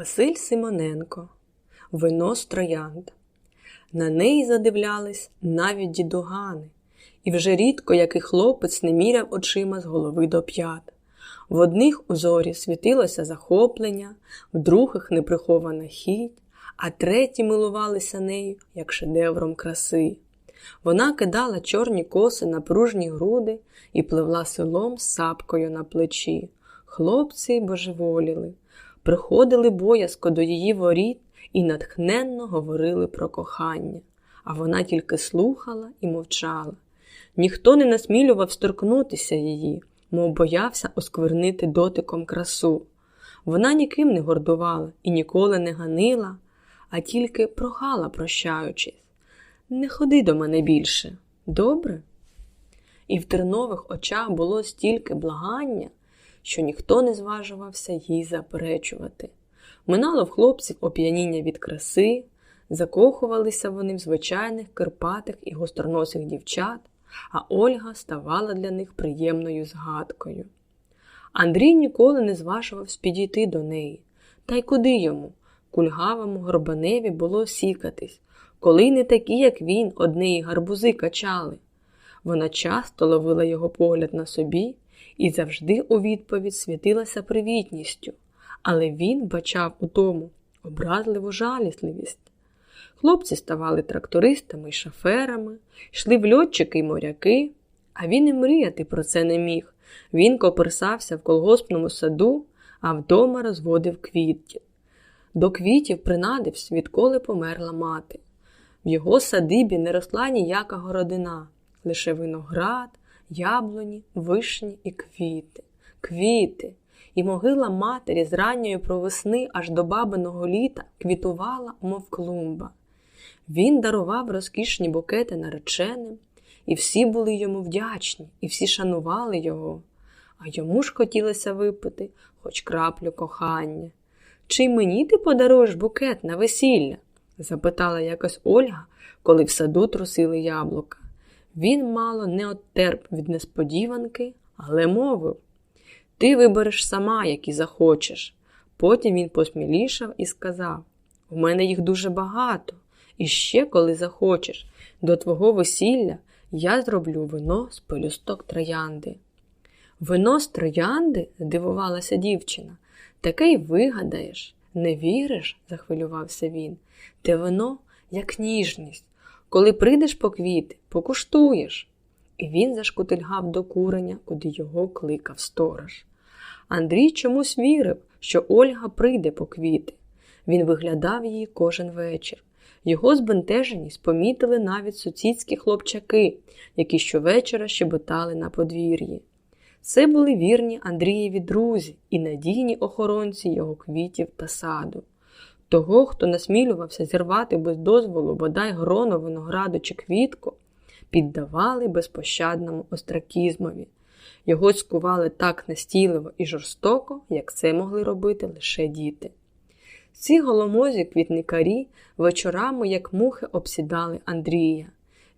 Василь Симоненко Вино з троянд. На неї задивлялись навіть дідугани, і вже рідко який хлопець не міряв очима з голови до п'ят. В одних у зорі світилося захоплення, в других неприхована хіть, а треті милувалися нею, як шедевром краси. Вона кидала чорні коси на пружні груди і пливла селом з сапкою на плечі. Хлопці божеволіли, приходили боязко до її воріт і натхненно говорили про кохання, а вона тільки слухала і мовчала. Ніхто не насмілював сторкнутися її, мов боявся осквернити дотиком красу. Вона ніким не гордувала і ніколи не ганила, а тільки прохала, прощаючись. Не ходи до мене більше, добре? І в тернових очах було стільки благання, що ніхто не зважувався їй заперечувати. Минало в хлопців оп'яніння від краси, закохувалися вони в звичайних кирпатих і гостроносих дівчат, а Ольга ставала для них приємною згадкою. Андрій ніколи не зважувався підійти до неї, та й куди йому, кульгавому горбаневі, було сікатись, коли не такі, як він, однієї гарбузи качали. Вона часто ловила його погляд на собі і завжди у відповідь світилася привітністю, але він бачав у тому образливу жалісливість. Хлопці ставали трактористами і шоферами, йшли в льотчики й моряки, а він і мріяти про це не міг. Він коперсався в колгоспному саду, а вдома розводив квітів. До квітів принадився, відколи померла мати. В його садибі не росла ніяка городина, лише виноград, яблуні, вишні і квіти, квіти. І могила матері з ранньої провесни аж до бабиного літа квітувала, мов клумба. Він дарував розкішні букети нареченим, і всі були йому вдячні, і всі шанували його, а йому ж хотілося випити хоч краплю кохання. Чи мені ти подаруєш букет на весілля? запитала якось Ольга, коли в саду трусили яблука. Він мало не оттерп від несподіванки, але мовив Ти вибереш сама, які захочеш. Потім він посмілішав і сказав У мене їх дуже багато, і ще, коли захочеш, до твого весілля я зроблю вино з пелюсток троянди. Вино з троянди? здивувалася дівчина. Таке й вигадаєш. Не віриш? захвилювався він. Те вино, як ніжність. Коли прийдеш по квіти, покуштуєш. І він зашкутильгав до куреня, куди його кликав сторож. Андрій чомусь вірив, що Ольга прийде по квіти. Він виглядав її кожен вечір. Його збентеженість помітили навіть сусідські хлопчаки, які щовечора щебетали на подвір'ї. Це були вірні Андрієві друзі і надійні охоронці його квітів та саду. Того, хто насмілювався зірвати без дозволу бодай гроно винограду чи квітку, піддавали безпощадному остракізмові. Його скували так настійливо і жорстоко, як це могли робити лише діти. Ці голомозі квітникарі вечорами, як мухи, обсідали Андрія.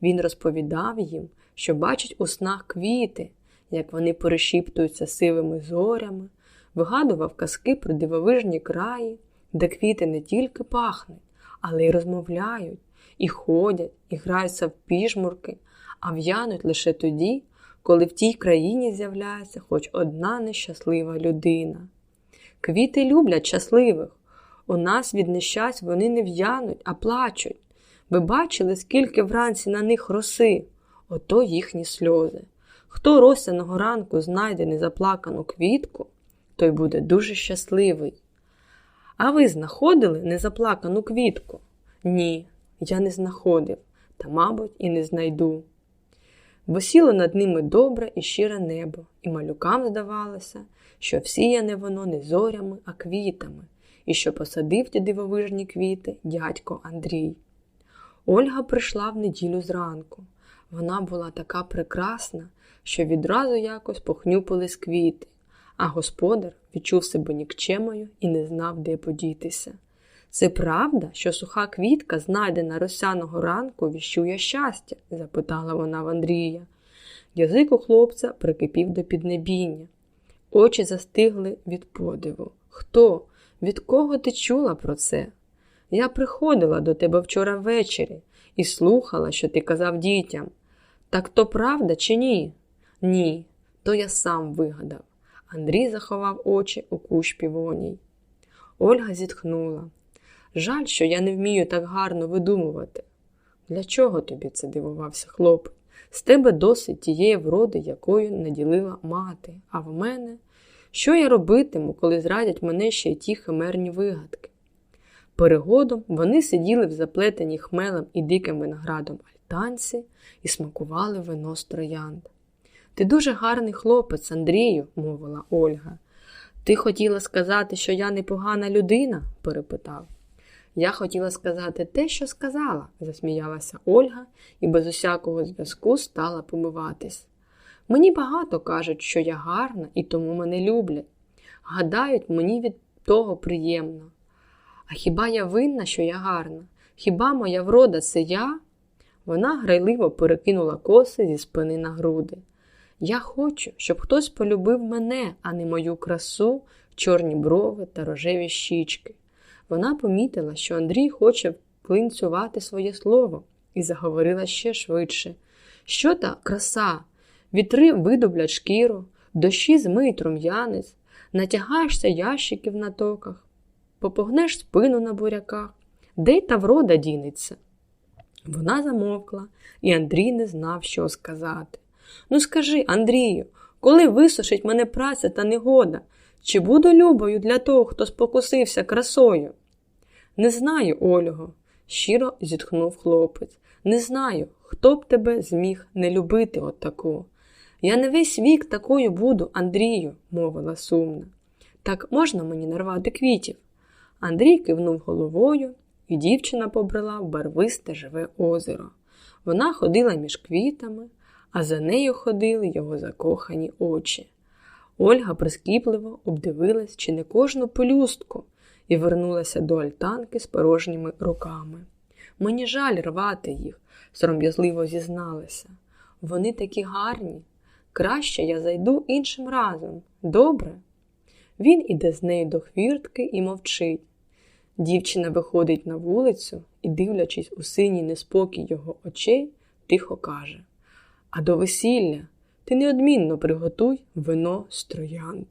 Він розповідав їм, що бачить у снах квіти, як вони перешіптуються сивими зорями, вигадував казки про дивовижні краї, де квіти не тільки пахнуть, але й розмовляють, і ходять, і граються в піжмурки, а в'януть лише тоді, коли в тій країні з'являється хоч одна нещаслива людина. Квіти люблять щасливих. У нас від нещасть вони не в'януть, а плачуть. Ви бачили, скільки вранці на них роси, ото їхні сльози. Хто росяного ранку знайде незаплакану квітку, той буде дуже щасливий. А ви знаходили незаплакану квітку? Ні, я не знаходив, та, мабуть, і не знайду. Висіло над ними добре і щире небо, і малюкам здавалося, що всіяне воно не зорями, а квітами, і що посадив ті дивовижні квіти дядько Андрій. Ольга прийшла в неділю зранку. Вона була така прекрасна, що відразу якось похнюпились квіти, а господар відчув себе нікчемою і не знав, де подітися. Це правда, що суха квітка, знайдена росяного ранку, віщує щастя? запитала вона в Андрія. Язик у хлопця прикипів до піднебіння. Очі застигли від подиву. Хто? Від кого ти чула про це? Я приходила до тебе вчора ввечері і слухала, що ти казав дітям. Так то правда чи ні? Ні, то я сам вигадав. Андрій заховав очі у кущ півоній. Ольга зітхнула. Жаль, що я не вмію так гарно видумувати. Для чого тобі це дивувався хлопець? З тебе досить тієї вроди, якою наділила мати, а в мене що я робитиму, коли зрадять мене ще й ті химерні вигадки? Перегодом вони сиділи в заплетеній хмелем і диким виноградом альтанці і смакували вино з троянд. Ти дуже гарний хлопець, Андрію, мовила Ольга. Ти хотіла сказати, що я непогана людина? перепитав. Я хотіла сказати те, що сказала, засміялася Ольга і без усякого зв'язку стала помиватись. Мені багато кажуть, що я гарна і тому мене люблять. Гадають, мені від того приємно. А хіба я винна, що я гарна? Хіба моя врода це я? Вона грайливо перекинула коси зі спини на груди. Я хочу, щоб хтось полюбив мене, а не мою красу, чорні брови та рожеві щічки. Вона помітила, що Андрій хоче вклинцювати своє слово, і заговорила ще швидше. Що та краса? Вітри видублять шкіру, дощі змиють рум'янець, натягаєшся ящиків на токах, попогнеш спину на буряках, де та врода дінеться. Вона замовкла, і Андрій не знав, що сказати. Ну, скажи, Андрію, коли висушить мене праця та негода, чи буду любою для того, хто спокусився красою? Не знаю, Ольго, щиро зітхнув хлопець. Не знаю, хто б тебе зміг не любити отаку. Я не весь вік такою буду, Андрію, мовила сумна. Так можна мені нарвати квітів? Андрій кивнув головою, і дівчина побрела в барвисте живе озеро. Вона ходила між квітами, а за нею ходили його закохані очі. Ольга прискіпливо обдивилась чи не кожну пелюстку і вернулася до альтанки з порожніми руками. Мені жаль рвати їх, сором'язливо зізналася. Вони такі гарні. Краще я зайду іншим разом. Добре? Він іде з нею до хвіртки і мовчить. Дівчина виходить на вулицю і, дивлячись у синій неспокій його очей, тихо каже: А до весілля ти неодмінно приготуй вино з троянд.